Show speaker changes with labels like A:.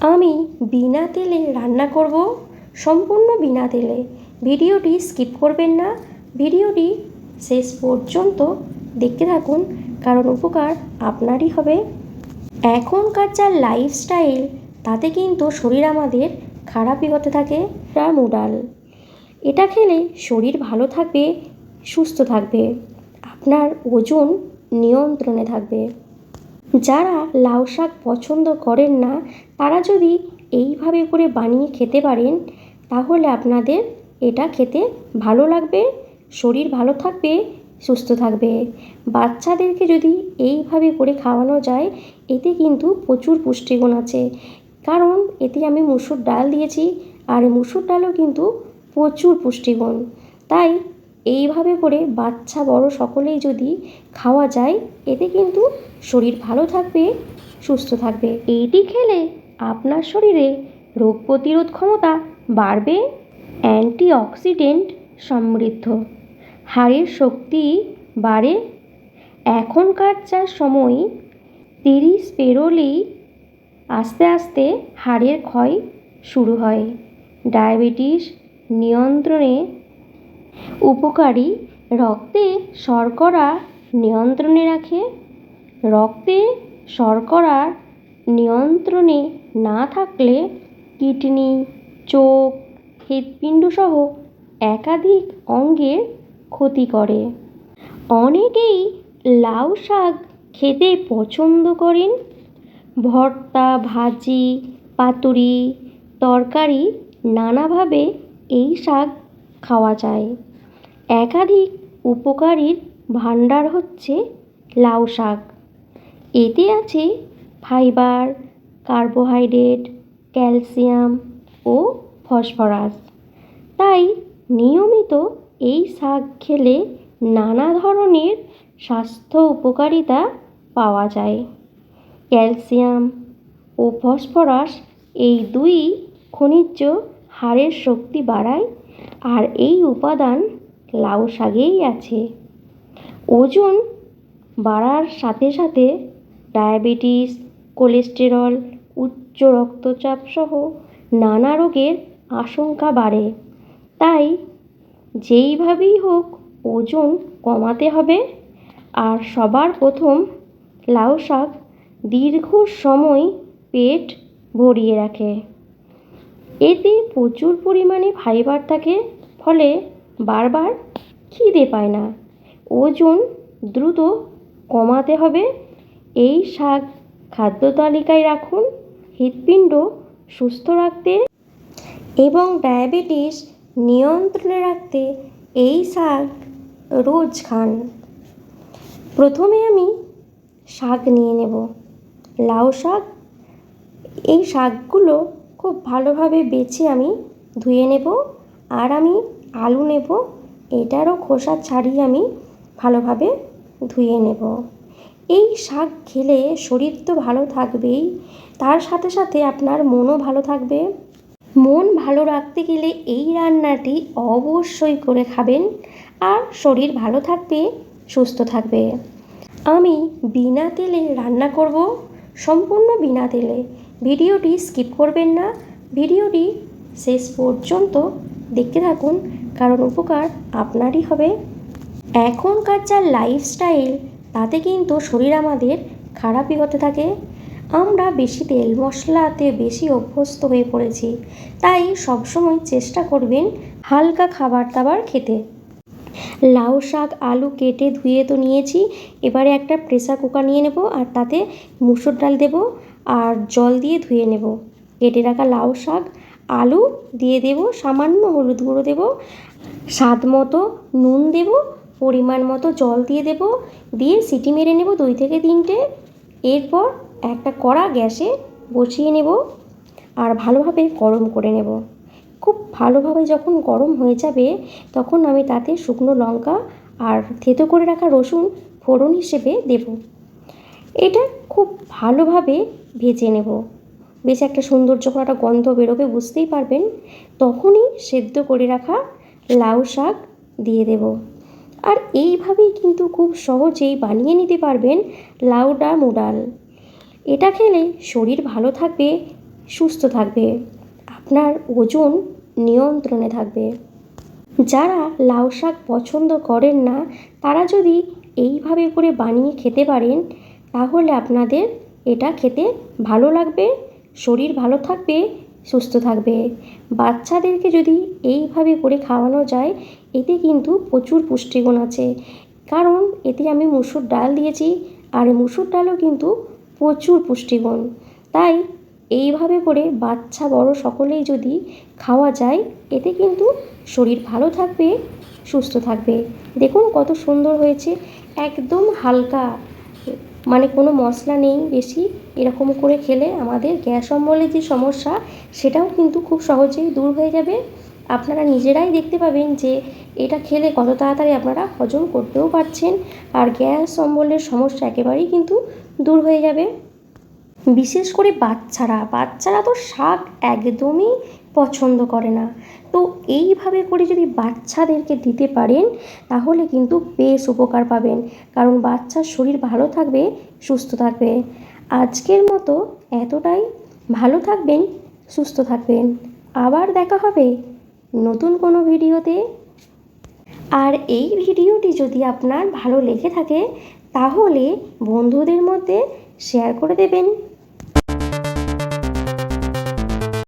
A: আমি বিনা তেলে রান্না করব, সম্পূর্ণ বিনা তেলে। ভিডিওটি স্কিপ করবেন না। ভিডিওটি শেষ পর্যন্ত দেখতে থাকুন, কারণ উপকার আপনারই হবে। এখনকার যা লাইফস্টাইল তাতে কিন্তু শরীর আমাদের খারাপই হতে থাকে। মুডাল এটা খেলে শরীর ভালো থাকবে, সুস্থ থাকবে। আপনার ওজন নিয়ন্ত্রণে থাকবে। যারা লাউ শাক পছন্দ করেন না, তারা যদি এইভাবে করে বানিয়ে খেতে পারেন, তাহলে আপনাদের এটা খেতে ভালো লাগবে, শরীর ভালো থাকবে, সুস্থ থাকবে। বাচ্চাদেরকে যদি এইভাবে করে খাওয়ানো যায়, এতে কিন্তু প্রচুর পুষ্টিগুণ আছে। কারণ এতে আমি মুসুর ডাল দিয়েছি, আর মুসুর ডালও কিন্তু প্রচুর পুষ্টিগুণ। তাই এইভাবে করে বাচ্চা বড় সকলেই যদি খাওয়া যায়, এতে কিন্তু শরীর ভালো থাকবে, সুস্থ থাকবে। এইটি খেলে আপনার শরীরে রোগ প্রতিরোধ ক্ষমতা বাড়বে, অ্যান্টিঅক্সিডেন্ট সমৃদ্ধ, হাড়ের শক্তি বাড়ে। এখনকার যা সময়, তিরিশ পেরোলেই আস্তে আস্তে হাড়ের ক্ষয় শুরু হয়। ডায়াবেটিস নিয়ন্ত্রণে উপকারী, রক্তে শর্করা নিয়ন্ত্রণে রাখে। রক্তে শর্করা নিয়ন্ত্রণে না থাকলে কিডনি, চোখ, হৃৎপিণ্ডসহ একাধিক অঙ্গের ক্ষতি করে। অনেকেই লাউ শাক খেতে পছন্দ করেন। ভর্তা, ভাজি, পাতুরি, তরকারি নানাভাবে এই শাক খাওয়া যায়। একাধিক উপকারীর ভাণ্ডার হচ্ছে লাউ শাক। এতে আছে ফাইবার, কার্বোহাইড্রেট, ক্যালসিয়াম ও ফসফরাস। তাই নিয়মিত এই শাক খেলে নানা ধরনের স্বাস্থ্য উপকারিতা পাওয়া যায়। ক্যালসিয়াম ও ফসফরাস এই দুই খনিজ হাড়ের শক্তি বাড়ায় আর এই উপাদান লাউ শাকেই আছে। ওজন বাড়ার সাথে সাথে ডায়াবেটিস, কোলেস্টেরল, উচ্চ রক্তচাপ সহ নানা রোগের আশঙ্কা বাড়ে। তাই যেইভাবেই হোক ওজন কমাতে হবে। আর সবার প্রথম লাউ শাক দীর্ঘ সময় পেট ভরিয়ে রাখে। এতে প্রচুর পরিমাণে ফাইবার থাকে, ফলে বারবার খিদে পায় না। ওজন দ্রুত কমাতে হবে। এই শাক খাদ্য তালিকায় রাখুন, হৃৎপিণ্ড সুস্থ রাখতে এবং ডায়াবেটিস নিয়ন্ত্রণে রাখতে এই শাক রোজ খান। প্রথমে আমি শাক নিয়ে নেব। লাউ শাক, এই শাকগুলো খুব ভালোভাবে বেছে আমি ধুয়ে নেব। আর আমি আলু নেব, এটারও খোসা ছাড়িয়ে আমি ভালোভাবে ধুয়ে নেব। এই শাক খেলে শরীর তো ভালো থাকবেই, তার সাথে সাথে আপনার মনও ভালো থাকবে। মন ভালো রাখতে গেলে এই রান্নাটি অবশ্যই করে খাবেন আর শরীর ভালো থাকবে, সুস্থ থাকবে। আমি বিনা তেলে রান্না করব, সম্পূর্ণ বিনা তেলে। ভিডিওটি স্কিপ করবেন না, ভিডিওটি শেষ পর্যন্ত দেখতে থাকুন। কারণ উপকার আপনারই হবে। এখনকার যা লাইফস্টাইল তাতে কিন্তু শরীর আমাদের খারাপই হতে থাকে। আমরা বেশি তেল মশলাতে বেশি অভ্যস্ত হয়ে পড়েছি, তাই সবসময় চেষ্টা করবেন হালকা খাবার দাবার খেতে। লাউ শাক, আলু কেটে ধুয়ে তো নিয়েছি, এবারে একটা প্রেসার কুকার নিয়ে নেব আর তাতে মুসুর ডাল দেব আর জল দিয়ে ধুয়ে নেব। কেটে রাখা লাউ শাক, আলু দিয়ে দেব, সামান্য হলুদ গুঁড়ো দেব স্বাদ মতো নুন দেব, পরিমাণ মতো জল দিয়ে দেব, দিয়ে সিটি মেরে নেব দুই থেকে তিনটে। এরপর একটা কড়া গ্যাসে বসিয়ে নেব আর ভালোভাবে গরম করে নেব। খুব ভালোভাবে যখন গরম হয়ে যাবে, তখন আমি তাতে শুকনো লঙ্কা আর থেতো করে রাখা রসুন ফোড়ন হিসেবে দেব। এটা খুব ভালোভাবে ভেজে নেব। বেশ একটা সুন্দর যখন একটা গন্ধ বেরোবে, বুঝতেই পারবেন। তখনই সেদ্ধ করে রাখা লাউ শাক দিয়ে দেব। আর এইভাবেই কিন্তু খুব সহজেই বানিয়ে নিতে পারবেন লাউডা মুডাল এটা খেলে শরীর ভালো থাকবে, সুস্থ থাকবে, আপনার ওজন নিয়ন্ত্রণে থাকবে। যারা লাউ শাক পছন্দ করেন না, তারা যদি এইভাবে করে বানিয়ে খেতে পারেন, তাহলে আপনাদের এটা খেতে ভালো লাগবে, শরীর ভালো থাকবে সুস্থ থাকবে। বাচ্চাদেরকে যদি এইভাবে করে খাওয়ানো যায়, এতে কিন্তু প্রচুর পুষ্টিগুণ আছে। কারণ এতে আমি মুসুর ডাল দিয়েছি, আর মুসুর ডালও কিন্তু প্রচুর পুষ্টিগুণ। তাই এইভাবে করে বাচ্চা বড় সকলেই যদি খাওয়া যায়, এতে কিন্তু শরীর ভালো থাকবে, সুস্থ থাকবে। দেখুন কত সুন্দর হয়েছে, একদম হালকা। মানে কোনো মশলা নেই বেশি, এরকম করে খেলে আমাদের গ্যাস অম্বলের যে সমস্যা, সেটাও কিন্তু খুব সহজেই দূর হয়ে যাবে। আপনারা নিজেরাই দেখতে পাবেন যে এটা খেলে কত তাড়াতাড়ি আপনারা হজম করতেও পারছেন, আর গ্যাস অম্বলের সমস্যা একেবারেই কিন্তু দূর হয়ে যাবে। বিশেষ করে বাচ্চারা বাচ্চারা তো শাক একদমই পছন্দ করে না। তো এইভাবে করে যদি বাচ্চাদেরকে দিতে পারেন, তাহলে কিন্তু বেশ উপকার পাবেন। কারণ বাচ্চার শরীর ভালো থাকবে, সুস্থ থাকবে। আজকের মতো এতটাই। ভালো থাকবেন, সুস্থ থাকবেন। আবার দেখা হবে নতুন কোনো ভিডিওতে। আর এই ভিডিওটি যদি আপনার ভালো লেগে থাকে, তাহলে বন্ধুদের মধ্যে শেয়ার করে দেবেন।